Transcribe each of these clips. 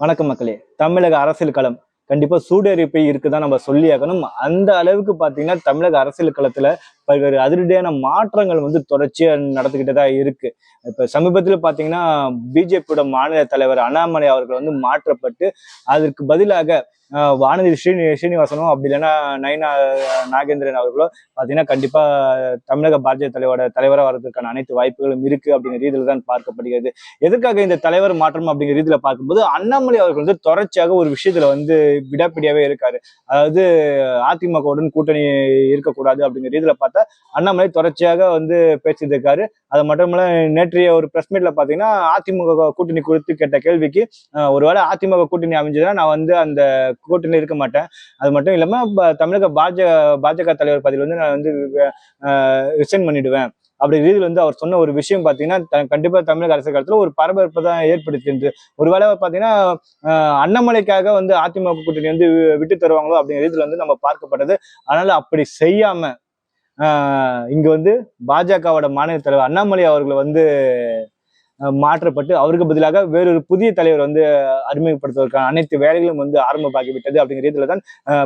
வணக்கம் மக்களே. தமிழக அரசியல் களம் கண்டிப்பா சூடரிப்பை இருக்குதான் நம்ம சொல்லியாகணும் அந்த அளவுக்கு பாத்தீங்கன்னா தமிழக அரசியல் களத்துல பல்வேறு அதிரடியான மாற்றங்கள் வந்து தொடர்ச்சியா நடந்துகிட்டு தான் இருக்கு. இப்ப சமீபத்துல பாத்தீங்கன்னா பிஜேபியோட மாநில தலைவர் அண்ணாமலை அவர்கள் வந்து மாற்றப்பட்டு அதற்கு பதிலாக வானதி ஸ்ரீனி ஸ்ரீனிவாசனும் அப்படி இல்லைன்னா நயனா நாகேந்திரன் அவர்களோ பார்த்தீங்கன்னா கண்டிப்பா தமிழக பாஜக தலைவரோட தலைவராக வர்றதுக்கான அனைத்து வாய்ப்புகளும் இருக்கு அப்படிங்கிற ரீதியில் தான் பார்க்கப்படுகிறது. எதற்காக இந்த தலைவர் மாற்றம் அப்படிங்கிற ரீதியில பார்க்கும்போது அண்ணாமலை அவர்கள் வந்து தொடர்ச்சியாக ஒரு விஷயத்துல வந்து விடாப்பிடியாவே இருக்காரு. அதாவது அதிமுகவுடன் கூட்டணி இருக்கக்கூடாது அப்படிங்கிற ரீதியில பார்த்தா அண்ணாமலை தொடர்ச்சியாக வந்து பேசிட்டு இருக்காரு. அது மட்டும் இல்ல நேற்றைய ஒரு பிரஸ் மீட்ல பாத்தீங்கன்னா அதிமுக கூட்டணி குறித்து கேட்ட கேள்விக்கு ஒருவேளை அதிமுக கூட்டணி அமைஞ்சதுன்னா நான் வந்து அந்த கூட்டணி இருக்க மாட்டேன். அது மட்டும் இல்லாம தமிழக பாஜக பாஜக தலைவர் பதவியில் வந்து நான் வந்து ரிசைன் பண்ணிடுவேன். அப்படி ரீதியில் வந்து அவர் சொன்ன ஒரு விஷயம் பார்த்தீங்கன்னா கண்டிப்பாக தமிழக அரசு காலத்தில் ஒரு பரபரப்பை தான் ஏற்படுத்தியிருந்து ஒருவேளை பார்த்தீங்கன்னா அண்ணாமலைக்காக வந்து அதிமுக கூட்டணி வந்து வி- விட்டு தருவாங்களோ அப்படிங்கிற ரீதியில் வந்து நம்ம பார்க்கப்பட்டது. அதனால அப்படி செய்யாம இங்க வந்து பாஜகவோட மாநில தலைவர் அண்ணாமலை அவர்களை வந்து மாற்றப்பட்டு அவருக்கு பதிலாக வேறொரு புதிய தலைவர் வந்து அறிமுகப்படுத்துவதற்கான அனைத்து வேலைகளும் வந்து ஆரம்பமாகி விட்டது அப்படிங்கிற ரீதியில தான்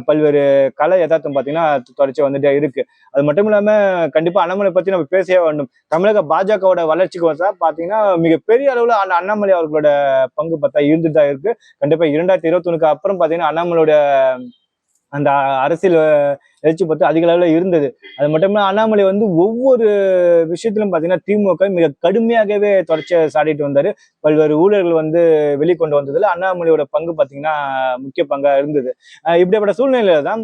பல்வேறு கலை யதார்த்தம் பார்த்தீங்கன்னா தொடர்ச்சி வந்துட்டே இருக்கு. அது மட்டும் இல்லாம கண்டிப்பா அண்ணாமலை பத்தி நம்ம பேசவே வேண்டும். தமிழக பாஜகவோட வளர்ச்சிக்கு வந்தா பாத்தீங்கன்னா மிகப்பெரிய அளவுல அண்ணாமலை அவர்களோட பங்கு பார்த்தா இருந்துட்டு தான் இருக்கு. கண்டிப்பா இரண்டாயிரத்தி இருபத்தி அப்புறம் பாத்தீங்கன்னா அண்ணாமலையோட அந்த அரசியல் எழுச்சி பார்த்து அதிக அளவில் இருந்தது. அது மட்டும் இல்லாமல் அண்ணாமலை வந்து ஒவ்வொரு விஷயத்திலும் பார்த்தீங்கன்னா திமுக மிக கடுமையாகவே தொடர்ச்சி சாடிட்டு வந்தார். பல்வேறு ஊழல்கள் வந்து வெளிக்கொண்டு வந்ததில் அண்ணாமலையோட பங்கு பார்த்தீங்கன்னா முக்கிய பங்காக இருந்தது. இப்படிப்பட்ட சூழ்நிலையில தான்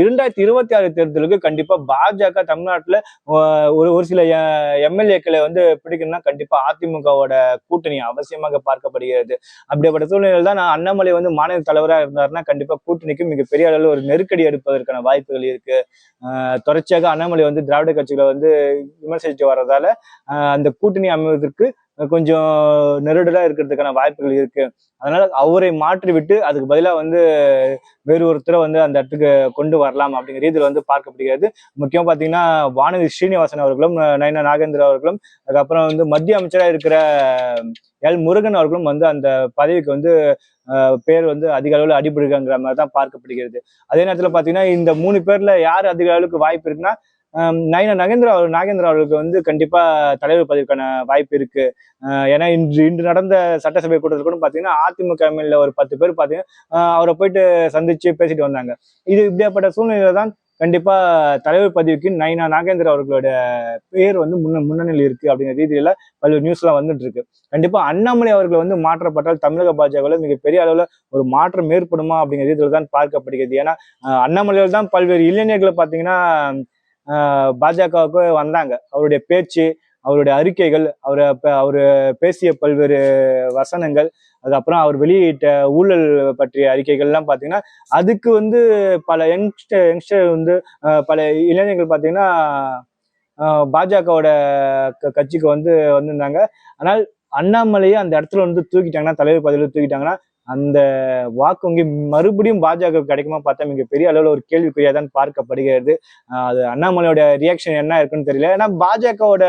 இரண்டாயிரத்தி இருபத்தி ஆறு தேர்தலுக்கு கண்டிப்பாக பாஜக தமிழ்நாட்டில் ஒரு ஒரு சில எம்எல்ஏக்களை வந்து பிடிக்கணும்னா கண்டிப்பாக அதிமுகவோட கூட்டணி அவசியமாக பார்க்கப்படுகிறது. அப்படிப்பட்ட சூழ்நிலையில் தான் நான் அண்ணாமலை வந்து மாநில தலைவராக இருந்தாருன்னா கண்டிப்பாக கூட்டணிக்கு மிகப்பெரிய அளவில் ஒரு நெருக்கடி எடுப்பதற்கான வாய்ப்புகள் சொல்லியிருக்கு தொடர்ச்சியாக அண்ணாமலை வந்து திராவிட கட்சிகளை வந்து விமர்சித்து வர்றதால அந்த கூட்டணி அமைவதற்கு கொஞ்சம் நெருடலாக இருக்கிறதுக்கான வாய்ப்புகள் இருக்கு. அதனால அவரை மாற்றிவிட்டு அதுக்கு பதிலா வந்து வேறு ஒருத்தரை வந்து அந்த இடத்துக்கு கொண்டு வரலாம் அப்படிங்கிற ரீதியில் வந்து பார்க்கப்படுகிறது. முக்கியம் பாத்தீங்கன்னா வானதி ஸ்ரீனிவாசன் அவர்களும் நயனா நாகேந்திர அவர்களும் அதுக்கப்புறம் வந்து மத்திய அமைச்சராக இருக்கிற எல் முருகன் அவர்களும் வந்து அந்த பதவிக்கு வந்து பேர் வந்து அதிக அளவில் அடிபடுங்கிற மாதிரி தான் பார்க்கப்படுகிறது. அதே நேரத்தில் பார்த்தீங்கன்னா இந்த மூணு பேர்ல யார் அதிக அளவுக்கு வாய்ப்பு இருக்குன்னா நயன நகேந்திரா அவர் நாகேந்திரா அவர்களுக்கு வந்து கண்டிப்பா தலைவர் பதவிக்கான வாய்ப்பு இருக்கு. ஏன்னா இன்று இன்று நடந்த சட்டசபை கூட்டத்தில் கூட பார்த்தீங்கன்னா அதிமுக எம்எல்ஏ ஒரு பத்து பேர் பார்த்தீங்கன்னா அவரை போயிட்டு சந்திச்சு பேசிட்டு வந்தாங்க. இது இப்படியாப்பட்ட சூழ்நிலையில தான் கண்டிப்பா தலைவர் பதவிக்கு நைனா நாகேந்திரா அவர்களோட பேர் வந்து முன்ன முன்னணியில் இருக்கு அப்படிங்கிற ரீதியில பல்வேறு நியூஸ்லாம் வந்துட்டு இருக்கு. கண்டிப்பா அண்ணாமலை அவர்கள் வந்து மாற்றப்பட்டால் தமிழக பாஜகவில் மிகப்பெரிய அளவுல ஒரு மாற்றம் ஏற்படுமா அப்படிங்கிற ரீதியில தான் பார்க்கப்படுகிறது. ஏன்னா அண்ணாமலையில் தான் பல்வேறு இளைஞர்களை பார்த்தீங்கன்னா பாஜகவுக்கு வந்தாங்க. அவருடைய பேச்சு அவருடைய அறிக்கைகள் அவர் அவர் பேசிய பல்வேறு வசனங்கள் அதுக்கப்புறம் அவர் வெளியிட்ட ஊழல் பற்றிய அறிக்கைகள்லாம் பார்த்தீங்கன்னா அதுக்கு வந்து பல யங்ஸ்டர் யங்ஸ்டர் வந்து பல இளைஞர்கள் பார்த்தீங்கன்னா பாஜகவோட க- கட்சிக்கு வந்து வந்திருந்தாங்க. ஆனால் அண்ணாமலையை அந்த இடத்துல வந்து தூக்கிட்டாங்கன்னா தலைவர் பதவியில் தூக்கிட்டாங்கன்னா அந்த வாக்கு வங்கி மறுபடியும் பாஜக கிடைக்குமா பார்த்தா மிக பெரிய அளவில் ஒரு கேள்விக்குறியாக தான் பார்க்கப்படுகிறது அது அண்ணாமலையோட ரியாக்ஷன் என்ன இருக்குன்னு தெரியல. ஏன்னா பாஜகவோட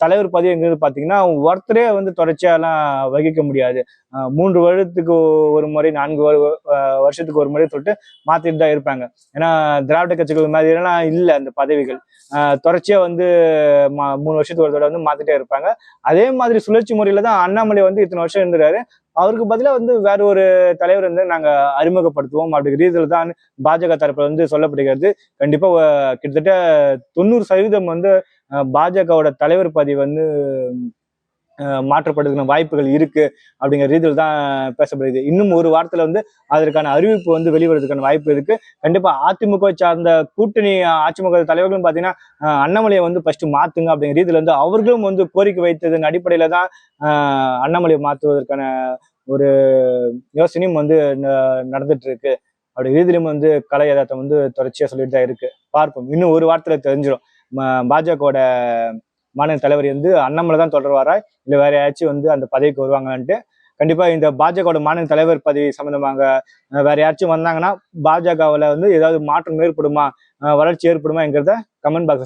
தலைவர் பதவிங்கிறது பார்த்தீங்கன்னா ஒருத்தரே வந்து தொடர்ச்சியாலாம் வகிக்க முடியாது. மூன்று வருடத்துக்கு ஒரு முறை நான்கு வருஷத்துக்கு ஒரு முறை சொல்லிட்டு மாத்திட்டு தான் இருப்பாங்க. ஏன்னா திராவிட கட்சிகள் மாதிரிலாம் இல்லை அந்த பதவிகள். தொடர்ச்சியா வந்து மா- மூணு வருஷத்துக்கு ஒரு தடவை வந்து மாத்திட்டே இருப்பாங்க. அதே மாதிரி சுழற்சி முறையில தான் அண்ணாமலை வந்து இத்தனை வருஷம் இருந்துறாரு அவருக்கு பதிலாக வந்து வேற ஒரு தலைவர் வந்து நாங்கள் அறிமுகப்படுத்துவோம். அப்படிங்கிற ரீதியில் தான் பாஜக தரப்பில் வந்து சொல்லப்படுகிறது. கண்டிப்பாக கிட்டத்தட்ட தொண்ணூறு சதவீதம் வந்து பாஜகவோட தலைவர் பதவி வந்து மாற்றப்படுகிற மாற்றப்படுறதுக்கான வாய்ப்புகள் இருக்கு அப்படிங்கிற ரீதியில் தான் பேசப்படுது. இன்னும் ஒரு வாரத்துல வந்து அதற்கான அறிவிப்பு வந்து வெளிவரதுக்கான வாய்ப்பு இருக்கு. கண்டிப்பா அதிமுக சார்ந்த கூட்டணி அதிமுக தலைவர்களும் பாத்தீங்கன்னா அண்ணாமலையை வந்து ஃபர்ஸ்ட் மாத்துங்க அப்படிங்கிற ரீதியில வந்து அவர்களும் வந்து கோரிக்கை வைத்ததன் அடிப்படையில தான் அண்ணாமலையை மாற்றுவதற்கான ஒரு யோசனையும் வந்து ந- நடந்துட்டு இருக்கு. அப்படி ரீதியிலும் வந்து கலை யதார்த்தம் வந்து தொடர்ச்சியா சொல்லிட்டு தான் இருக்கு. பார்ப்போம். இன்னும் ஒரு வாரத்துல தெரிஞ்சிடும் பாஜகவோட மாநில தலைவர் வந்து அண்ணாமலை தான் தொடர்வாரா? இல்லை வேற யாராச்சும் வந்து அந்த பதவிக்கு வருவாங்களான்ட்டு? கண்டிப்பா இந்த பாஜகவோட மாநில தலைவர் பதவி சம்பந்தமாக வேற யாராச்சும் வந்தாங்கன்னா பாஜகவில் வந்து ஏதாவது மாற்றம் ஏற்படுமா வளர்ச்சி ஏற்படுமாங்கிறத கமெண்ட் பாக்ஸ்